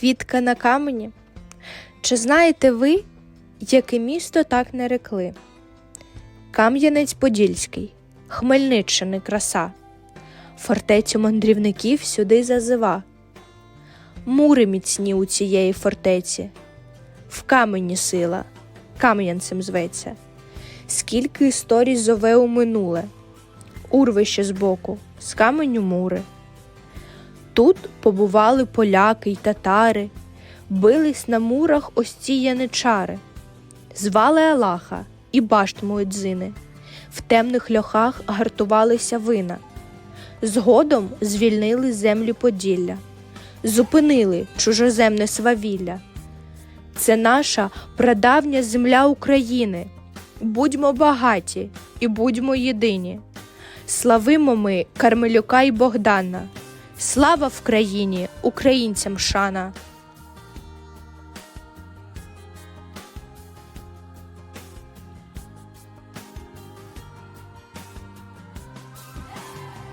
Квітка на камені. Чи знаєте ви, яке місто так не рекли? Кам'янець-Подільський, Хмельниччини краса, фортецю мандрівників сюди зазива. Мури міцні у цієї фортеці, в камені сила, кам'янцем зветься. Скільки історій зове у минуле, урвище збоку, з каменю мури. Тут побували поляки й татари, бились на мурах ось ці яничари, звали Аллаха і башт Муедзини, в темних льохах гартувалися вина. Згодом звільнили землі Поділля, зупинили чужоземне свавілля. Це наша прадавня земля України. Будьмо багаті і будьмо єдині. Славимо ми Кармелюка і Богдана. Слава в країні, українцям шана!